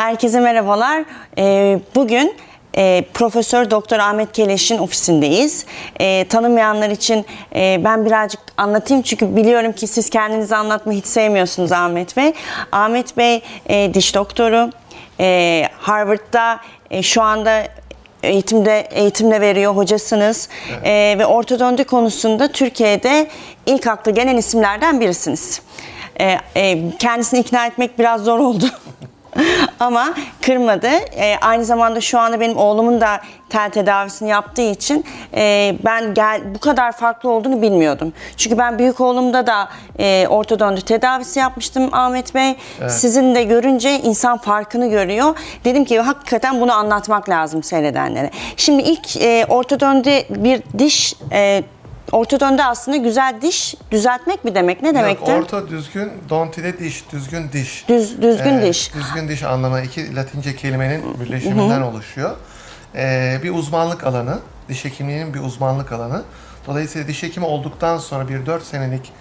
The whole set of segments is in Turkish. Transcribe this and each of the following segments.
Herkese merhabalar. Ee, bugün e, Profesör Doktor Ahmet Keleş'in ofisindeyiz. Ee, tanımayanlar için e, ben birazcık anlatayım çünkü biliyorum ki siz kendinizi anlatmayı hiç sevmiyorsunuz Ahmet Bey. Ahmet Bey e, diş doktoru. E, Harvard'da e, şu anda eğitimde eğitimde veriyor hocasınız E, ve ortodonti konusunda Türkiye'de ilk akla gelen isimlerden birisiniz. E, e, kendisini ikna etmek biraz zor oldu. Ama kırmadı. E, aynı zamanda şu anda benim oğlumun da tel tedavisini yaptığı için e, ben gel bu kadar farklı olduğunu bilmiyordum. Çünkü ben büyük oğlumda da e, ortodonti tedavisi yapmıştım Ahmet Bey. Sizin de görünce insan farkını görüyor. Dedim ki hakikaten bunu anlatmak lazım seyredenlere. Şimdi ilk e, ortodonti bir diş e, ortodonti aslında güzel diş düzeltmek mi demek? Ne demektir? Yok, orta düzgün, donti de diş, düzgün diş. Düz- düzgün Ee, diş. Düzgün diş anlamı iki Latince kelimenin birleşiminden oluşuyor. Ee, bir uzmanlık alanı, diş hekimliğinin bir uzmanlık alanı. Dolayısıyla diş hekimi olduktan sonra bir 4 senelik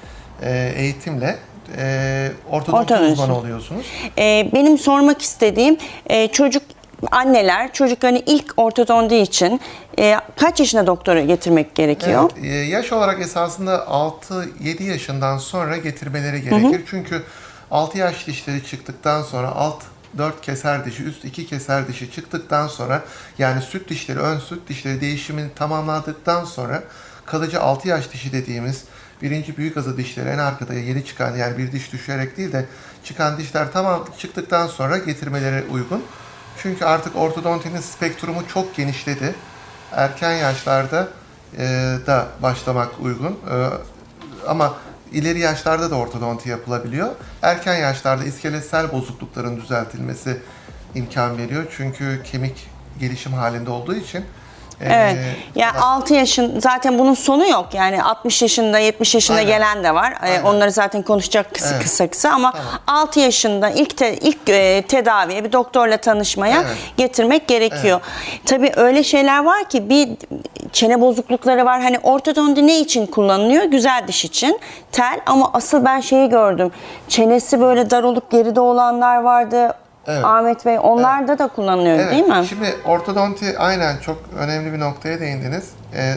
e, eğitimle e, ortodonti Ortodonti. uzmanı oluyorsunuz. Ee, benim sormak istediğim e, çocuk anneler çocuklarını ilk ortodonti için e, kaç yaşına doktora getirmek gerekiyor? Evet, e, yaş olarak esasında 6-7 yaşından sonra getirmeleri gerekir. Çünkü 6 yaş dişleri çıktıktan sonra alt 4 keser dişi, üst 2 keser dişi çıktıktan sonra yani süt dişleri, ön süt dişleri değişimini tamamladıktan sonra kalıcı 6 yaş dişi dediğimiz birinci büyük azı dişleri en arkada yeni çıkan yani bir diş düşerek değil de çıkan dişler tamam çıktıktan sonra getirmeleri uygun. Çünkü artık ortodontinin spektrumu çok genişledi. Erken yaşlarda e, da başlamak uygun. E, ama ileri yaşlarda da ortodonti yapılabiliyor. Erken yaşlarda iskeletsel bozuklukların düzeltilmesi imkan veriyor. Çünkü kemik gelişim halinde olduğu için. E, Evet. Yani 6 yaşın zaten bunun sonu yok. Yani 60 yaşında, 70 yaşında Aynen. gelen de var. Ee, Aynen. Onları zaten konuşacak kısa Evet. kısa, kısa ama Tamam. 6 yaşında ilk te- ilk e, tedaviye bir doktorla tanışmaya Evet. getirmek gerekiyor. Tabii öyle şeyler var ki bir çene bozuklukları var. Hani ortodonti ne için kullanılıyor? Güzel diş için. Tel ama asıl ben şeyi gördüm. Çenesi böyle dar olup geride olanlar vardı. Evet. Ahmet Bey onlarda da kullanılıyor Evet. değil mi? Şimdi ortodonti aynen çok önemli bir noktaya değindiniz. Ee,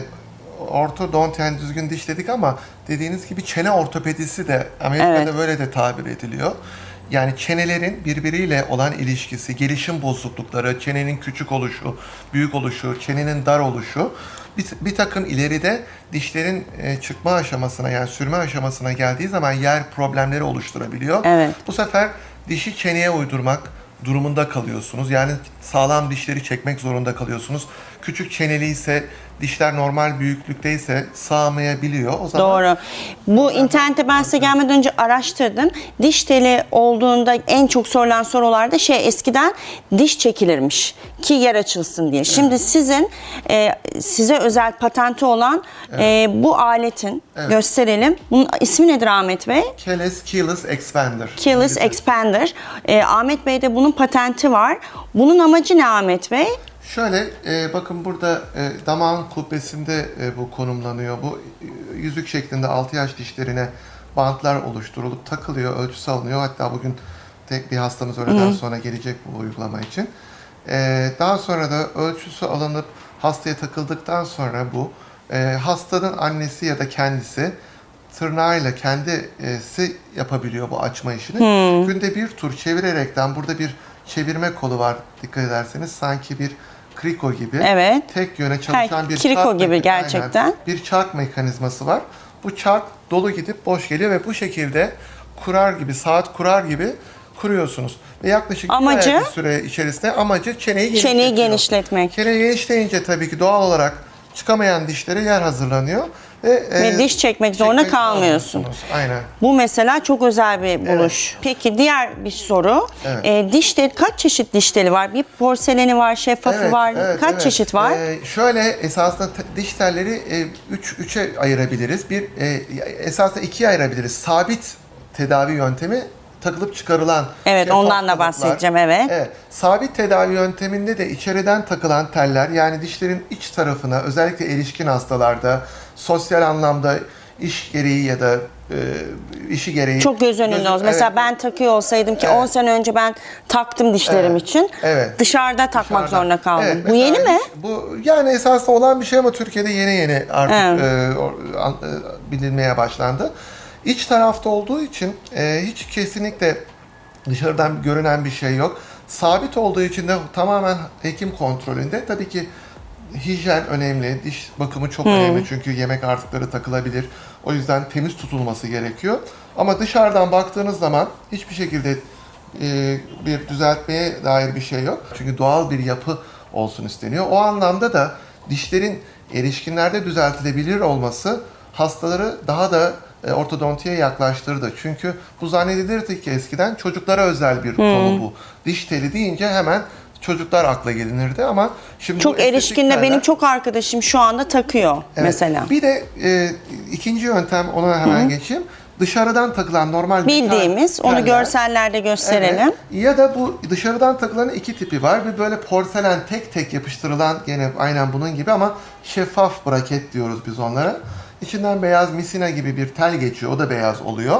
ortodonti yani düzgün diş dedik ama dediğiniz gibi çene ortopedisi de Amerika'da Evet. böyle de tabir ediliyor. Yani çenelerin birbiriyle olan ilişkisi, gelişim bozuklukları, çenenin küçük oluşu, büyük oluşu, çenenin dar oluşu bir, bir takım ileride dişlerin e, çıkma aşamasına yani sürme aşamasına geldiği zaman yer problemleri oluşturabiliyor. Evet. Bu sefer dişi çeneye uydurmak durumunda kalıyorsunuz. Yani sağlam dişleri çekmek zorunda kalıyorsunuz. Küçük çeneli ise dişler normal büyüklükteyse sağmayabiliyor. O zaman Doğru. Bu internette ben size gelmeden önce araştırdım. Diş teli olduğunda en çok sorulan sorularda şey eskiden diş çekilirmiş ki yer açılsın diye. Şimdi sizin e, size özel patenti olan e, bu aletin gösterelim. Bunun ismi nedir Ahmet Bey? Keles Keyless Expander. Keyless. Expander. E, Ahmet Bey'de bunun patenti var. Bunun amacı ne Ahmet Bey? Şöyle e, bakın burada e, damağın kubbesinde e, bu konumlanıyor. Bu e, yüzük şeklinde 6 yaş dişlerine bantlar oluşturulup takılıyor, ölçüsü alınıyor. Hatta bugün tek bir hastamız öğleden sonra gelecek bu uygulama için. E, daha sonra da ölçüsü alınıp hastaya takıldıktan sonra bu e, hastanın annesi ya da kendisi tırnağıyla kendisi yapabiliyor bu açma işini. Günde bir tur çevirerekten burada bir çevirme kolu var dikkat ederseniz sanki bir kriko gibi Evet. tek yöne çalışan Ha, bir kriko çark gibi meka- gerçekten. Aynen. bir çark mekanizması var. Bu çark dolu gidip boş geliyor ve bu şekilde kurar gibi saat kurar gibi kuruyorsunuz. Ve yaklaşık bir Amacı? ay bir süre içerisinde amacı çeneyi Çeneyi genişletmek. Çeneyi genişleyince tabii ki doğal olarak çıkamayan dişlere yer hazırlanıyor. Ve, Ve e, diş çekmek zorunda kalmıyorsun. Aynen. Bu mesela çok özel bir buluş. Peki diğer bir soru. Evet. E, diş teli kaç çeşit diş teli var? Bir porseleni var, şeffafı var. kaç evet. çeşit var? Ee, şöyle esasında diş telleri 3 üçe ayırabiliriz. Bir e, esasında ikiye ayırabiliriz. Sabit tedavi yöntemi takılıp çıkarılan Evet, şeffaf ondan da kalıplar. bahsedeceğim, evet. Evet. Sabit tedavi yönteminde de içeriden takılan teller yani dişlerin iç tarafına özellikle erişkin hastalarda sosyal anlamda iş gereği ya da e, işi gereği Çok göz önünde olsun. Mesela evet, ben takıyor olsaydım ki Evet. 10 sene önce ben taktım dişlerim için. Evet. Dışarıda takmak dışarıdan. zorunda kaldım. Evet, Bu yeni mi? Bu yani esasında olan bir şey ama Türkiye'de yeni yeni artık Evet. e, o- an- e, bilinmeye başlandı. İç tarafta olduğu için e, hiç kesinlikle dışarıdan görünen bir şey yok. Sabit olduğu için de tamamen hekim kontrolünde. Tabii ki hijyen önemli, diş bakımı çok önemli çünkü yemek artıkları takılabilir. O yüzden temiz tutulması gerekiyor. Ama dışarıdan baktığınız zaman hiçbir şekilde e, bir düzeltmeye dair bir şey yok. Çünkü doğal bir yapı olsun isteniyor. O anlamda da dişlerin erişkinlerde düzeltilebilir olması hastaları daha da ortodontiye yaklaştırdı. Çünkü bu zannedilirdi ki eskiden çocuklara özel bir konu bu. Diş teli deyince hemen çocuklar akla gelinirdi ama şimdi Çok erişkinle teller- benim çok arkadaşım şu anda takıyor Evet. mesela. Bir de e, ikinci yöntem ona hemen geçeyim. Dışarıdan takılan normal Bildiğimiz, metal onu teller. görsellerde gösterelim. Evet. Ya da bu dışarıdan takılan iki tipi var. Bir böyle porselen tek tek yapıştırılan gene aynen bunun gibi ama şeffaf braket diyoruz biz onlara. İçinden beyaz misina gibi bir tel geçiyor. O da beyaz oluyor.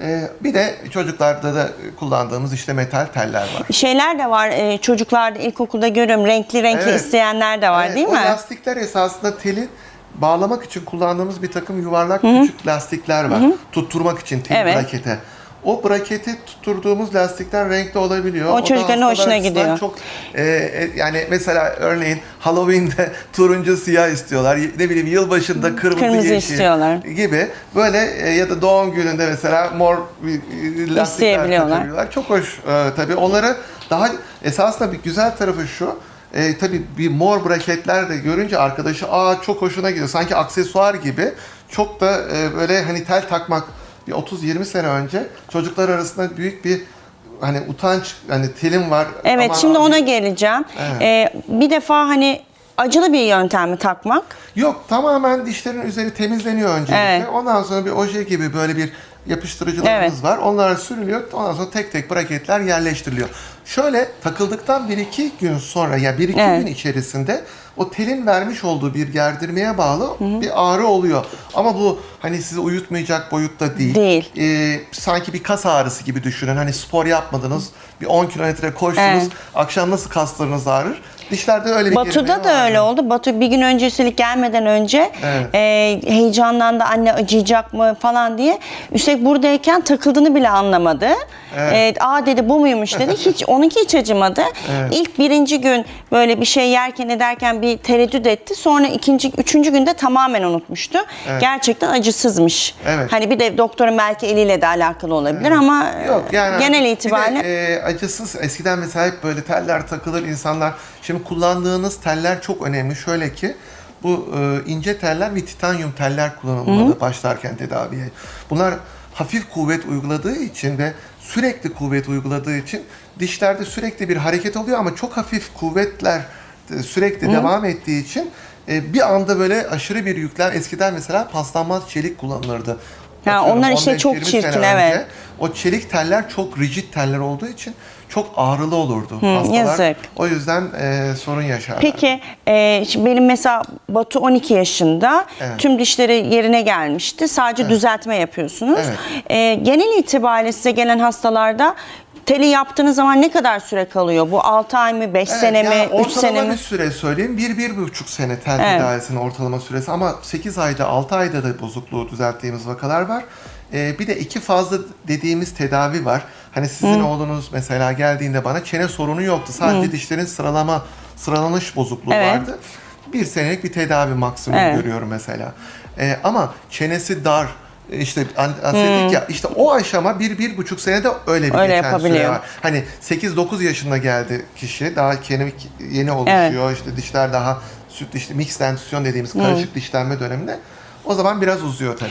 Ee, bir de çocuklarda da kullandığımız işte metal teller var. Şeyler de var e, çocuklarda ilkokulda görüyorum renkli renkli Evet. isteyenler de var Evet, değil o mi? lastikler esasında teli bağlamak için kullandığımız bir takım yuvarlak küçük lastikler var. Tutturmak için tel Evet. brakete. O braketi tutturduğumuz lastikler renkli olabiliyor. O da çocukların hoşuna gidiyor. Çok e, e, yani mesela örneğin Halloween'de turuncu siyah istiyorlar. Ne bileyim yılbaşında kırmızı, Kırmızı yeşil istiyorlar. gibi böyle e, ya da doğum gününde mesela mor bir, e, lastikler takabiliyorlar. Çok hoş e, tabii. Onları daha esasında bir güzel tarafı şu. E, tabii bir mor braketler de görünce arkadaşı aa çok hoşuna gidiyor. Sanki aksesuar gibi. Çok da e, böyle hani tel takmak bir 30-20 sene önce çocuklar arasında büyük bir hani utanç hani telim var. Evet ama- şimdi ona geleceğim. Evet. E, bir defa hani acılı bir yöntem mi takmak? Yok tamamen dişlerin üzeri temizleniyor öncelikle. Evet. Ondan sonra bir oje gibi böyle bir yapıştırıcılarımız Evet. var. Onlar sürülüyor. Ondan sonra tek tek braketler yerleştiriliyor. Şöyle takıldıktan 1-2 gün sonra ya 1-2 Evet. gün içerisinde o telin vermiş olduğu bir gerdirmeye bağlı bir ağrı oluyor. Ama bu hani sizi uyutmayacak boyutta değil. Değil. Ee, sanki bir kas ağrısı gibi düşünün. Hani spor yapmadınız, bir 10 kilometre koştunuz, Evet. akşam nasıl kaslarınız ağrır? Dişlerde öyle bir Batu'da da öyle oldu. Batu bir gün öncesilik gelmeden önce Evet. e, heyecanlandı anne acıyacak mı falan diye. Üstelik buradayken takıldığını bile anlamadı. Evet. E, Aa dedi bu muymuş dedi. Hiç onunki hiç acımadı. İlk birinci gün böyle bir şey yerken ederken bir tereddüt etti. Sonra ikinci, üçüncü günde tamamen unutmuştu. Gerçekten acısızmış. Evet. Hani bir de doktorun belki eliyle de alakalı olabilir ama Yok yani genel bir de, itibariyle e, acısız eskiden mesela hep böyle teller takılır insanlar. Şimdi kullandığınız teller çok önemli. Şöyle ki bu e, ince teller ve titanyum teller kullanılmalı başlarken tedaviye. Bunlar hafif kuvvet uyguladığı için ve sürekli kuvvet uyguladığı için dişlerde sürekli bir hareket oluyor ama çok hafif kuvvetler e, sürekli devam ettiği için e, bir anda böyle aşırı bir yükler eskiden mesela paslanmaz çelik kullanılırdı. Ha, Atıyorum onlar işte 15-20 çok çirkin, önce evet. o çelik teller çok rigid teller olduğu için çok ağrılı olurdu hastalar. yazık. O yüzden e, sorun yaşarlar. Peki e, şimdi benim mesela Batu 12 yaşında Evet. tüm dişleri yerine gelmişti. Sadece düzeltme yapıyorsunuz. Evet. E, genel itibariyle size gelen hastalarda teli yaptığınız zaman ne kadar süre kalıyor? Bu 6 ay mı, 5 Evet, sene mi, 3 ortalama sene mi? bir süre söyleyeyim. 1-1,5 sene tel Evet. tedavisinin ortalama süresi ama 8 ayda 6 ayda da bozukluğu düzelttiğimiz vakalar var. Ee, bir de iki fazla dediğimiz tedavi var. Hani sizin oğlunuz mesela geldiğinde bana çene sorunu yoktu. Sadece dişlerin sıralama sıralanış bozukluğu Evet. vardı. Bir senelik bir tedavi maksimum Evet. görüyorum mesela. Ee, ama çenesi dar işte an- anestetik ya işte o aşama bir, bir buçuk senede öyle bir Öyle geçen süre var. Hani 8-9 yaşında geldi kişi. Daha kemik yeni oluşuyor. İşte dişler daha süt dişli mix dentition dediğimiz karışık dişlenme döneminde. O zaman biraz uzuyor tabii.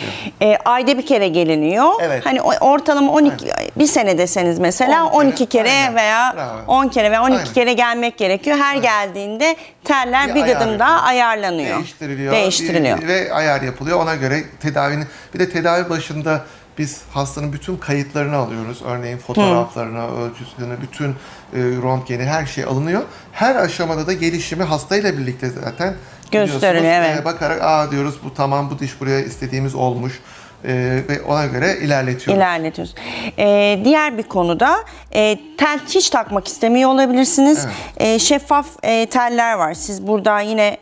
E, ayda bir kere geliniyor. Evet. Hani o- ortalama 12 bir sene deseniz mesela 10 kere, 12 kere aynen. veya Bravo. 10 kere veya 12 Aynen. kere gelmek gerekiyor. Her geldiğinde teller Bir bir, ayar gıdım daha ayarlanıyor. Değiştiriliyor. Değiştiriliyor. Bir- Ve ayar yapılıyor. Ona göre tedavinin bir de tedavi başında biz hastanın bütün kayıtlarını alıyoruz. Örneğin fotoğraflarını, ölçüsünü, bütün e, röntgeni her şey alınıyor. Her aşamada da gelişimi hastayla birlikte zaten Gösteriliyor, evet. E, bakarak aa diyoruz bu tamam bu diş buraya istediğimiz olmuş E, ve ona göre ilerletiyoruz. İlerletiyoruz. Ee, diğer bir konuda e, tel hiç takmak istemiyor olabilirsiniz. E, şeffaf e, teller var. Siz burada yine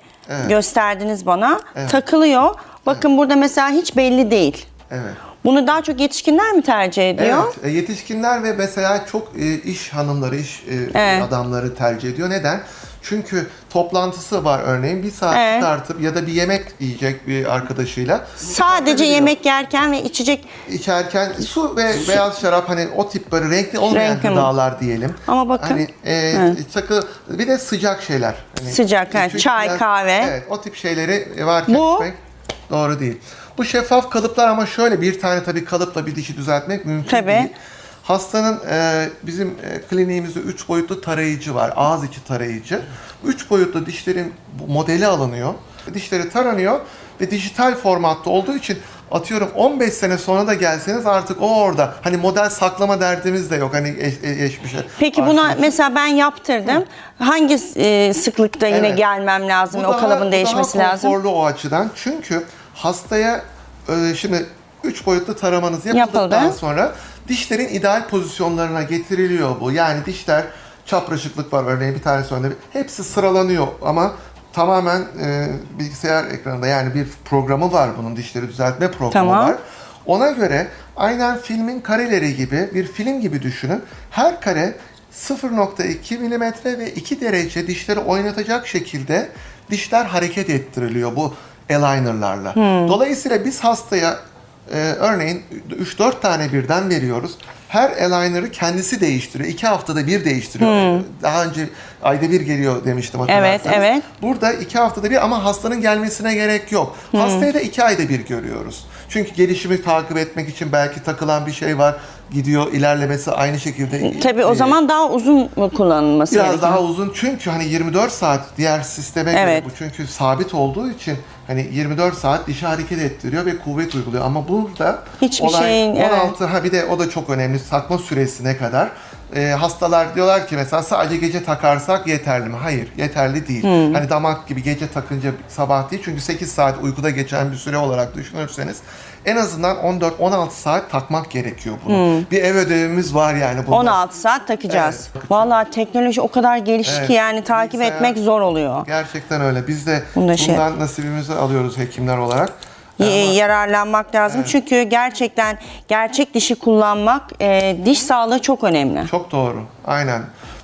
gösterdiniz bana. Takılıyor. Bakın burada mesela hiç belli değil. evet. Bunu daha çok yetişkinler mi tercih ediyor? Evet, e, yetişkinler ve mesela çok e, iş hanımları, iş e, Evet. adamları tercih ediyor. Neden? Çünkü toplantısı var örneğin bir saat Evet. çıkartıp ya da bir yemek yiyecek bir arkadaşıyla. Sadece yemek yerken ve içecek içerken su ve beyaz şarap hani o tip böyle renkli olmayan Renkli mi? gıdalar diyelim. Ama bakın. Hani e, sakı bir de sıcak şeyler. Hani, Sıcak, evet. Çay, biraz- kahve. Evet o tip şeyleri varken Bu? içmek doğru değil. Bu şeffaf kalıplar ama şöyle bir tane tabii kalıpla bir dişi düzeltmek mümkün Tabii. değil. Hastanın e, bizim e, kliniğimizde 3 boyutlu tarayıcı var. Ağız içi tarayıcı. 3 boyutlu dişlerin modeli alınıyor. Dişleri taranıyor ve dijital formatta olduğu için atıyorum 15 sene sonra da gelseniz artık o orada. Hani model saklama derdimiz de yok hani eş, e- geçmişe. Peki buna mesela ben yaptırdım. Hangi e, sıklıkta yine Evet. gelmem lazım? O kalıbın değişmesi daha lazım. konforlu o açıdan. Çünkü hastaya e, şimdi 3 boyutlu taramanız yapıldıktan Yapıldı. sonra dişlerin ideal pozisyonlarına getiriliyor bu. Yani dişler çapraşıklık var örneğin bir tanesi önde. Hepsi sıralanıyor ama tamamen e, bilgisayar ekranında yani bir programı var bunun dişleri düzeltme programı Tamam. var. Ona göre aynen filmin kareleri gibi bir film gibi düşünün. Her kare 0.2 milimetre ve 2 derece dişleri oynatacak şekilde dişler hareket ettiriliyor bu alignerlarla. Dolayısıyla biz hastaya e, örneğin 3-4 tane birden veriyoruz. Her aligner'ı kendisi değiştiriyor. 2 haftada bir değiştiriyor. Daha önce ayda bir geliyor demiştim hatırlarsanız. Evet, evet. Burada iki haftada bir ama hastanın gelmesine gerek yok. Hastayı da iki ayda bir görüyoruz. Çünkü gelişimi takip etmek için belki takılan bir şey var. Gidiyor ilerlemesi aynı şekilde. Tabii o e, zaman daha uzun mu kullanılması Biraz gerekiyor? daha uzun çünkü hani 24 saat diğer sisteme Evet. göre bu çünkü sabit olduğu için hani 24 saat dişi hareket ettiriyor ve kuvvet uyguluyor ama burada Hiçbir olay şeyin, evet. 16 ha bir de o da çok önemli takma süresine kadar Ee, hastalar diyorlar ki mesela sadece gece takarsak yeterli mi? Hayır, yeterli değil. Hmm. Hani damak gibi gece takınca sabah değil çünkü 8 saat uykuda geçen bir süre olarak düşünürseniz en azından 14-16 saat takmak gerekiyor bunu. Bir ev ödevimiz var yani bunda. 16 saat takacağız. Evet. Vallahi teknoloji o kadar gelişti Evet. ki yani takip Bilgisayar- etmek zor oluyor. Gerçekten öyle. Biz de şey- bundan nasibimizi alıyoruz hekimler olarak. Y- yararlanmak lazım. Çünkü gerçekten gerçek dişi kullanmak e, diş sağlığı çok önemli. Çok doğru. Aynen.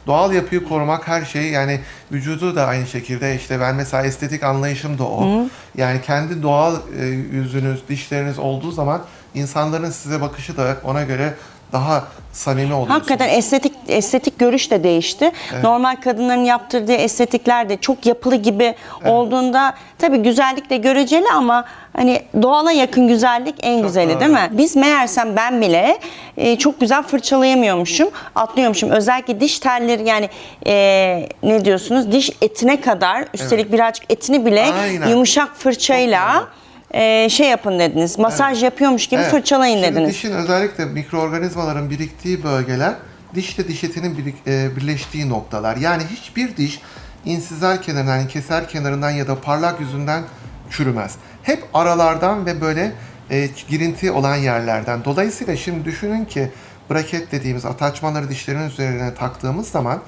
Doğal yapıyı korumak her şey yani vücudu da aynı şekilde işte ben mesela estetik anlayışım da o. Yani kendi doğal e, yüzünüz, dişleriniz olduğu zaman insanların size bakışı da ona göre daha samimi oluyorsunuz. Hakikaten estetik estetik görüş de değişti. Normal kadınların yaptırdığı estetikler de çok yapılı gibi olduğunda tabii güzellik de göreceli ama hani doğala yakın güzellik en güzeli doğru. değil mi? Biz meğersem ben bile e, çok güzel fırçalayamıyormuşum, atlıyormuşum. Özellikle diş telleri yani e, ne diyorsunuz? Diş etine kadar üstelik birazcık etini bile Aynen. yumuşak fırçayla Çok e, şey yapın dediniz. Masaj yapıyormuş gibi Evet. fırçalayın Şimdi dediniz. dişin özellikle mikroorganizmaların biriktiği bölgeler dişle diş etinin birik- e, birleştiği noktalar. Yani hiçbir diş insizal kenarından, yani keser kenarından ya da parlak yüzünden çürümez. Hep aralardan ve böyle e, girinti olan yerlerden. Dolayısıyla şimdi düşünün ki braket dediğimiz ataçmanları dişlerin üzerine taktığımız zaman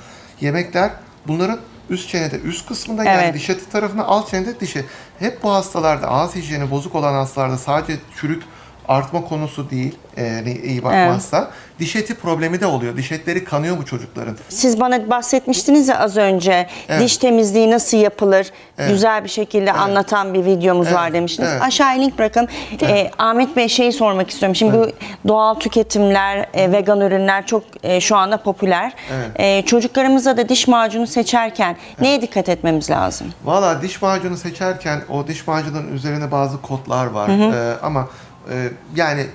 yemekler bunların üst çenede üst kısmında yani Evet. diş eti tarafına alt çenede dişi. Hep bu hastalarda ağız hijyeni bozuk olan hastalarda sadece çürük artma konusu değil yani iyi bakmazsa diş eti problemi de oluyor. Diş etleri kanıyor bu çocukların. Siz bana bahsetmiştiniz ya az önce Evet. diş temizliği nasıl yapılır güzel bir şekilde anlatan bir videomuz var demiştiniz. evet. Aşağıya link bırakın. Ee, Ahmet Bey şeyi sormak istiyorum. Şimdi bu doğal tüketimler, e, vegan ürünler çok e, şu anda popüler. Evet. E, çocuklarımıza da diş macunu seçerken neye dikkat etmemiz lazım? Valla diş macunu seçerken o diş macunun üzerine bazı kodlar var. Ee, ama e, yani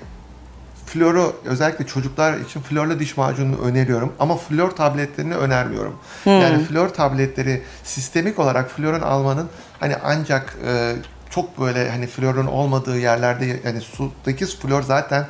floro özellikle çocuklar için florla diş macununu öneriyorum ama flor tabletlerini önermiyorum. Yani flor tabletleri sistemik olarak florun almanın hani ancak e, çok böyle hani florun olmadığı yerlerde yani sudaki flor zaten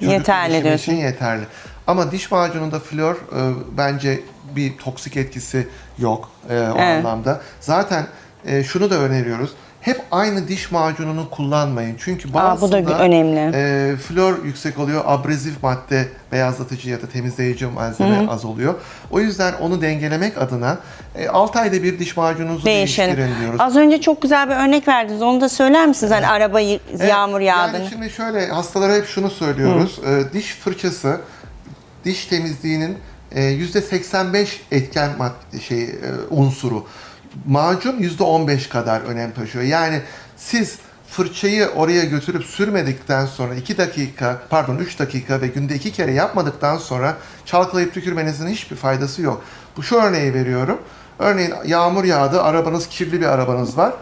Yeterli diyorsun. için yeterli. Ama diş macununda flor e, bence bir toksik etkisi yok e, o Evet. anlamda. Zaten e, şunu da öneriyoruz. Hep aynı diş macununu kullanmayın. Çünkü Aa, bazısında bu da önemli. e, flor yüksek oluyor, abrezif madde, beyazlatıcı ya da temizleyici malzeme az oluyor. O yüzden onu dengelemek adına e, 6 ayda bir diş macununuzu Değişelim. değiştirin diyoruz. Az önce çok güzel bir örnek verdiniz. Onu da söyler misiniz? Hani araba y- Evet, yağmur yağdığını. Yani şimdi şöyle hastalara hep şunu söylüyoruz. Ee, diş fırçası diş temizliğinin e, %85 etken mad- şey e, unsuru. Macun %15 kadar önem taşıyor. Yani siz fırçayı oraya götürüp sürmedikten sonra 2 dakika, pardon 3 dakika ve günde 2 kere yapmadıktan sonra çalkalayıp tükürmenizin hiçbir faydası yok. Bu şu örneği veriyorum. Örneğin yağmur yağdı, arabanız kirli bir arabanız var.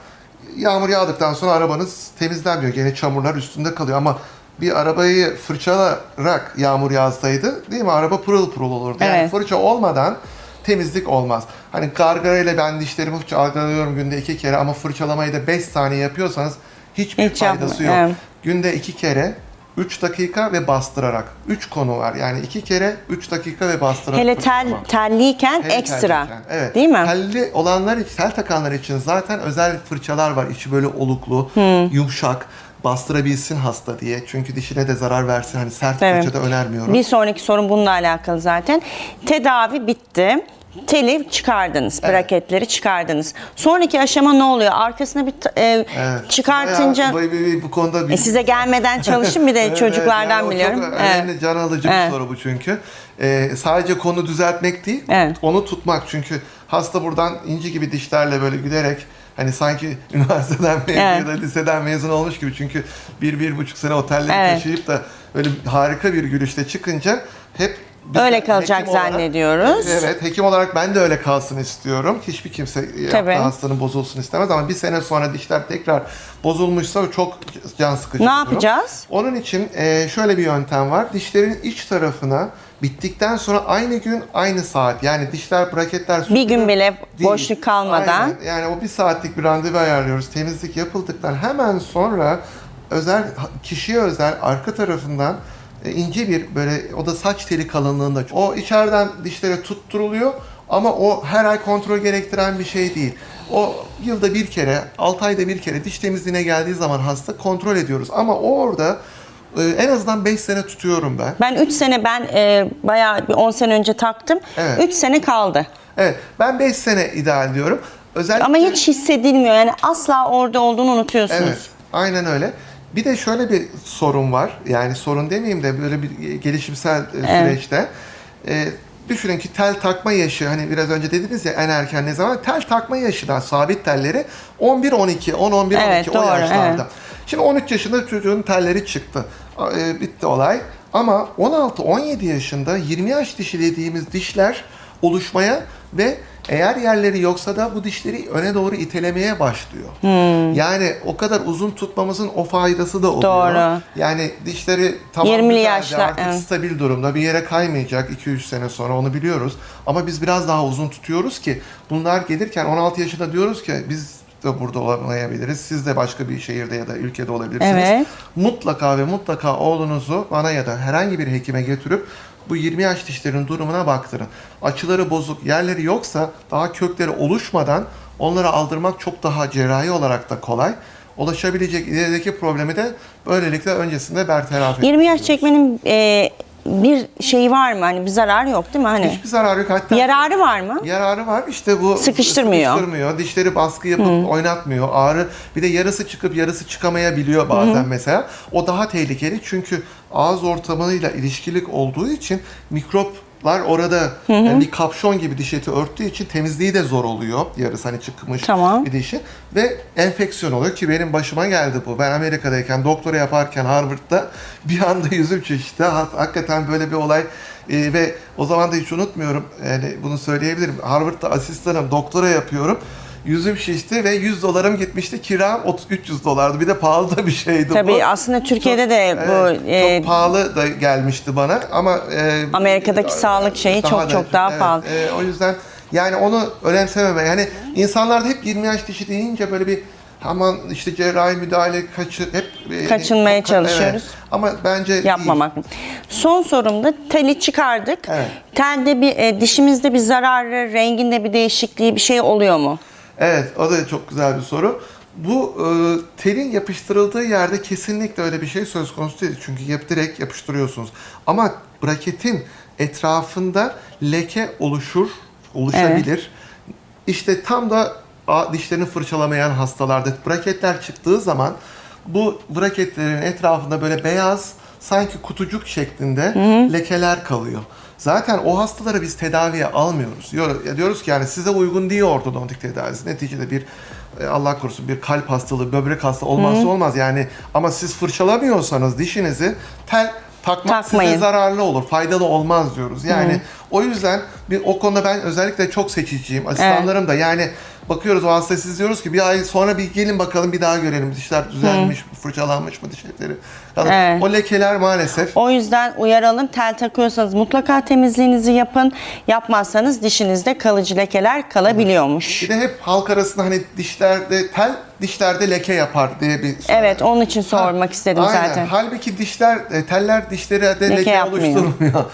Yağmur yağdıktan sonra arabanız temizlenmiyor. Gene çamurlar üstünde kalıyor ama bir arabayı fırçalarak yağmur yağsaydı değil mi? Araba pırıl pırıl olurdu. Yani Evet. fırça olmadan temizlik olmaz. Hani gargarayla ben dişlerimi gargaralıyorum günde iki kere ama fırçalamayı da 5 saniye yapıyorsanız hiçbir Hiç faydası yapma, yok. evet. Günde iki kere 3 dakika ve bastırarak. 3 konu var. Yani iki kere 3 dakika ve bastırarak. Hele tel, telliyken Hele ekstra. tercihten, Evet. Değil mi? Telli olanlar için, tel takanlar için zaten özel fırçalar var. İçi böyle oluklu, yumuşak, bastırabilsin hasta diye. Çünkü dişine de zarar versin. Hani sert Evet. fırça da önermiyorum. Bir sonraki sorun bununla alakalı zaten. Tedavi bitti. Teli çıkardınız, braketleri çıkardınız. Sonraki aşama ne oluyor? Arkasına bir e, Evet. çıkartınca Bayağı bu, bu- bu konuda bir... e, size gelmeden çalışın bir de Evet, çocuklardan yani biliyorum. Çok Evet. önemli, can alıcı bir Evet. soru bu çünkü. Ee, sadece konu düzeltmek değil, Evet. onu tutmak. Çünkü hasta buradan inci gibi dişlerle böyle gülerek hani sanki üniversiteden mezun Evet. ya da liseden mezun olmuş gibi. Çünkü bir, bir buçuk sene otelleri Evet. taşıyıp da böyle harika bir gülüşle çıkınca hep biz Öyle kalacak hekim olarak- zannediyoruz. Evet, hekim olarak ben de öyle kalsın istiyorum. Hiçbir kimse Tabii. hastanın bozulsun istemez ama bir sene sonra dişler tekrar bozulmuşsa çok can sıkıcı Ne durum. yapacağız? Onun için şöyle bir yöntem var. Dişlerin iç tarafına bittikten sonra aynı gün aynı saat yani dişler braketler Bir gün bile Değil. boşluk kalmadan Aynen. Yani o bir saatlik bir randevu ayarlıyoruz. Temizlik yapıldıktan hemen sonra özel kişiye özel arka tarafından e, ince bir böyle o da saç teli kalınlığında. O içeriden dişlere tutturuluyor ama o her ay kontrol gerektiren bir şey değil. O yılda bir kere, 6 ayda bir kere diş temizliğine geldiği zaman hasta kontrol ediyoruz. Ama o orada e, en azından 5 sene tutuyorum ben. ben 3 sene ben e, bayağı bir 10 sene önce taktım. 3 Evet. sene kaldı. Evet, ben 5 sene ideal diyorum. Özellikle Ama hiç hissedilmiyor. Yani asla orada olduğunu unutuyorsunuz. Evet, aynen öyle. Bir de şöyle bir sorun var. Yani sorun demeyeyim de böyle bir gelişimsel e, süreçte. E, düşünün ki tel takma yaşı hani biraz önce dediniz ya en erken ne zaman tel takma yaşı da sabit telleri 11 12 10 11 Evet, 12 o doğru, yaşlarda. evet. Şimdi 13 yaşında çocuğun telleri çıktı. E, bitti olay. Ama 16 17 yaşında 20 yaş dişi dediğimiz dişler oluşmaya ve eğer yerleri yoksa da bu dişleri öne doğru itelemeye başlıyor. Yani o kadar uzun tutmamızın o faydası da oluyor. Doğru. Yani dişleri tamam 20'li güzeldi, yaşlar, artık evet. stabil durumda bir yere kaymayacak 2-3 sene sonra onu biliyoruz. Ama biz biraz daha uzun tutuyoruz ki bunlar gelirken 16 yaşında diyoruz ki biz de burada olamayabiliriz. Siz de başka bir şehirde ya da ülkede olabilirsiniz. Evet. Mutlaka ve mutlaka oğlunuzu bana ya da herhangi bir hekime götürüp bu 20 yaş dişlerin durumuna baktırın. Açıları bozuk, yerleri yoksa daha kökleri oluşmadan onları aldırmak çok daha cerrahi olarak da kolay. Ulaşabilecek ilerideki problemi de böylelikle öncesinde bertaraf etmiş 20 yaş çekmenin e, bir şeyi var mı? Hani bir zararı yok değil mi? Hani Hiçbir zararı yok. Hatta yararı var mı? Yararı var. İşte bu Sıkıştırmıyor. sıkıştırmıyor. Dişleri baskı yapıp oynatmıyor. Ağrı bir de yarısı çıkıp yarısı çıkamayabiliyor bazen mesela. O daha tehlikeli çünkü ağız ortamıyla ilişkilik olduğu için mikroplar orada yani bir kapşon gibi diş eti örttüğü için temizliği de zor oluyor. Yarısı hani çıkmış Tamam. bir dişi ve enfeksiyon oluyor ki benim başıma geldi bu. Ben Amerika'dayken doktora yaparken Harvard'da bir anda yüzüm. Ha- Hakikaten böyle bir olay ee, ve o zaman da hiç unutmuyorum. Yani bunu söyleyebilirim. Harvard'da asistanım, doktora yapıyorum. Yüzüm şişti ve 100 dolarım gitmişti. Kiram ot- 300 dolardı. Bir de pahalı da bir şeydi bu. Tabii aslında Türkiye'de de bu Evet, e, çok pahalı da gelmişti bana ama e, Amerika'daki sağlık şeyi çok çok daha pahalı. e, o yüzden yani onu önemsememe. Yani insanlarda hep 20 yaş dişi deyince böyle bir aman işte cerrahi müdahale kaçı hep e, Kaçınmaya evet. çalışıyoruz. Ama bence yapmamak. Son sorumda teli çıkardık. Evet. Telde bir e, dişimizde bir zararı, renginde bir değişikliği bir şey oluyor mu? Evet, o da çok güzel bir soru. Bu e, telin yapıştırıldığı yerde kesinlikle öyle bir şey söz konusu değil. Çünkü yap, direkt yapıştırıyorsunuz. Ama braketin etrafında leke oluşur, oluşabilir. İşte tam da a- dişlerini fırçalamayan hastalarda braketler çıktığı zaman bu braketlerin etrafında böyle beyaz sanki kutucuk şeklinde lekeler kalıyor. Zaten o hastaları biz tedaviye almıyoruz. Diyoruz ki yani size uygun değil ortodontik tedavisi. Neticede bir e, Allah korusun bir kalp hastalığı, böbrek hastalığı olmazsa olmaz yani. Ama siz fırçalamıyorsanız dişinizi tel takmak Takmayın. size zararlı olur, faydalı olmaz diyoruz. Yani o yüzden bir o konuda ben özellikle çok seçiciyim. Asistanlarım da yani bakıyoruz o hastaya siz diyoruz ki bir ay sonra bir gelin bakalım bir daha görelim dişler düzelmiş mi, fırçalanmış mı diş etleri. Yani Evet. O lekeler maalesef O yüzden uyaralım tel takıyorsanız mutlaka temizliğinizi yapın. Yapmazsanız dişinizde kalıcı lekeler kalabiliyormuş. bir de hep halk arasında hani dişlerde tel dişlerde leke yapar diye bir Evet onun için sormak istedim Aynen. zaten. Halbuki dişler, e, teller dişleri de leke, Leke yapmıyor. oluşturmuyor.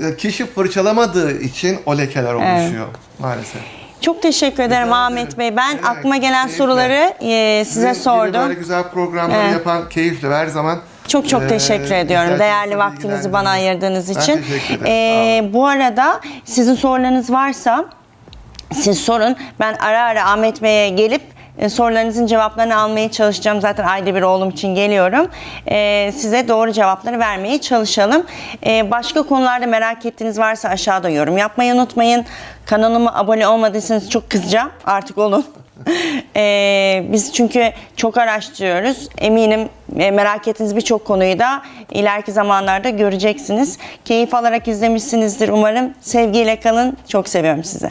E, Kişi fırçalamadığı için o lekeler oluşuyor maalesef. Çok teşekkür ederim Rica Ahmet ederim. Bey. Ben Evet, aklıma gelen keyifle. soruları e, size gibi sordum. Böyle güzel programları Evet. yapan keyifle her zaman. Çok çok e, teşekkür ediyorum. Değerli vaktinizi bana ayırdığınız Ben için. teşekkür ederim. Ee, bu arada sizin sorularınız varsa siz sorun. Ben ara ara Ahmet Bey'e gelip e, sorularınızın cevaplarını almaya çalışacağım. Zaten ayda bir oğlum için geliyorum. Ee, size doğru cevapları vermeye çalışalım. Ee, başka konularda merak ettiğiniz varsa aşağıda yorum yapmayı unutmayın. Kanalıma abone olmadıysanız çok kızacağım. Artık olun. Ee, biz çünkü çok araştırıyoruz. Eminim e, merak ettiğiniz birçok konuyu da ileriki zamanlarda göreceksiniz. Keyif alarak izlemişsinizdir umarım. Sevgiyle kalın. Çok seviyorum sizi.